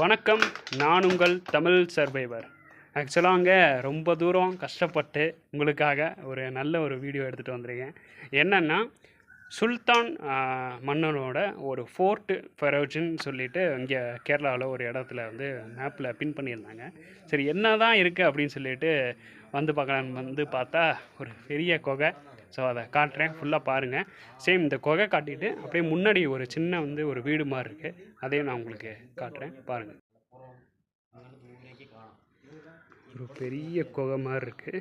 வணக்கம். நான் உங்கள் தமிழ் சர்வைவர். ஆக்சுவலாக அங்கே ரொம்ப தூரம் கஷ்டப்பட்டு உங்களுக்காக ஒரு நல்ல ஒரு வீடியோ எடுத்துகிட்டு வந்திருக்கேன். என்னென்னா சுல்தான் மன்னனோட ஒரு ஃபோர்ட்டு ஃபெரோஜின்னு சொல்லிட்டு இங்கே கேரளாவில் ஒரு இடத்துல வந்து மேப்பில் பின் பண்ணியிருந்தாங்க. சரி என்ன தான் இருக்குது அப்படின்னு சொல்லிட்டு வந்து பார்க்கலான்னு வந்து பார்த்தா ஒரு பெரிய குகை. ஸோ அதை காட்டுறேன். ஃபுல்லாக பாருங்கள் சேம் இந்த குகை காட்டிட்டு அப்படியே முன்னாடி ஒரு சின்ன வந்து ஒரு வீடு மாதிரி இருக்குது அதையும் நான் உங்களுக்கு காட்டுறேன். பாருங்கள் ஒரு பெரிய குகை மாதிரி இருக்குது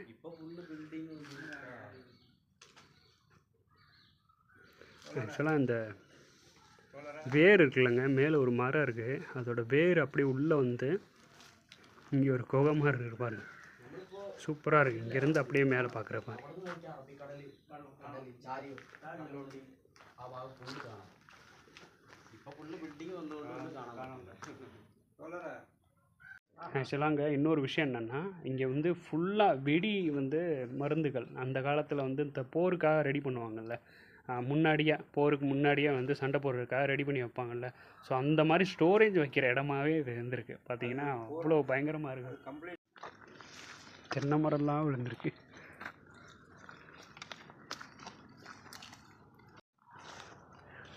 ஆக்சுவலாக இந்த வேர் இருக்குல்லங்க. மேலே ஒரு மரம் இருக்குது அதோட வேர் அப்படியே உள்ளே வந்து இங்கே ஒரு குகை மாதிரி இருக்கு பாருங்கள் சூப்பராக இருக்குது இங்கேருந்து அப்படியே மேலே பார்க்குற மாதிரி. ஆக்சுவலாக அங்கே இன்னொரு விஷயம் என்னென்னா இங்கே வந்து ஃபுல்லாக வெடி வந்து மருந்துகள். அந்த காலத்தில் வந்து இந்த போருக்காக ரெடி பண்ணுவாங்கள்ல முன்னாடியே போருக்கு முன்னாடியே வந்து சண்டை போடுறதுக்காக ரெடி பண்ணி வைப்பாங்கல்ல. ஸோ அந்த மாதிரி ஸ்டோரேஜ் வைக்கிற இடமாவே இது இருந்திருக்கு. பார்த்தீங்கன்னா அவ்வளோ பயங்கரமாக இருக்குது தென்னை மரம்லாம் விழுந்திருக்கு.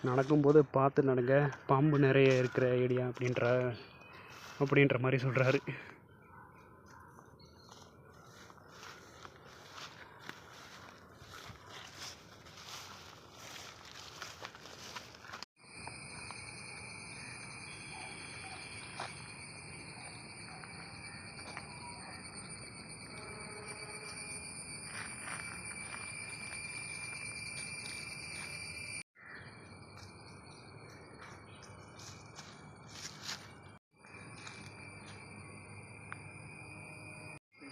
நடக்கும்போது பார்த்து நடங்க பாம்பு நிறைய இருக்கிற ஏரியா அப்படின்ற அப்படின்ற மாதிரி சொல்கிறாரு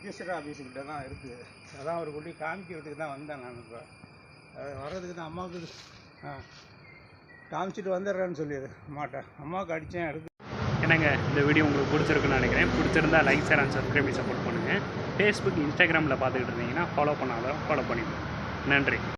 ரிஜிஸ்டர் ஆஃபீஸுக்கிட்ட தான் இருக்குது அதான் அவர் கொண்டு காமிக்கிறதுக்கு தான் வந்தேன் நான் இப்போ. அது வர்றதுக்கு தான் அம்மாவுக்கு ஆ. காமிச்சிட்டு வந்துடுறேன்னு சொல்லிடு அம்மாட்ட. அம்மாவுக்கு அடித்தேன் எடுத்து. என்னங்க இந்த வீடியோ உங்களுக்கு பிடிச்சிருக்குன்னு நினைக்கிறேன். பிடிச்சிருந்தா like share and subscribe support பண்ணுங்கள் ஃபேஸ்புக் இன்ஸ்டாகிராமில் பார்த்துக்கிட்டு இருந்தீங்கன்னா ஃபாலோ பண்ணாதான் ஃபாலோ பண்ணிடுவோம் நன்றி.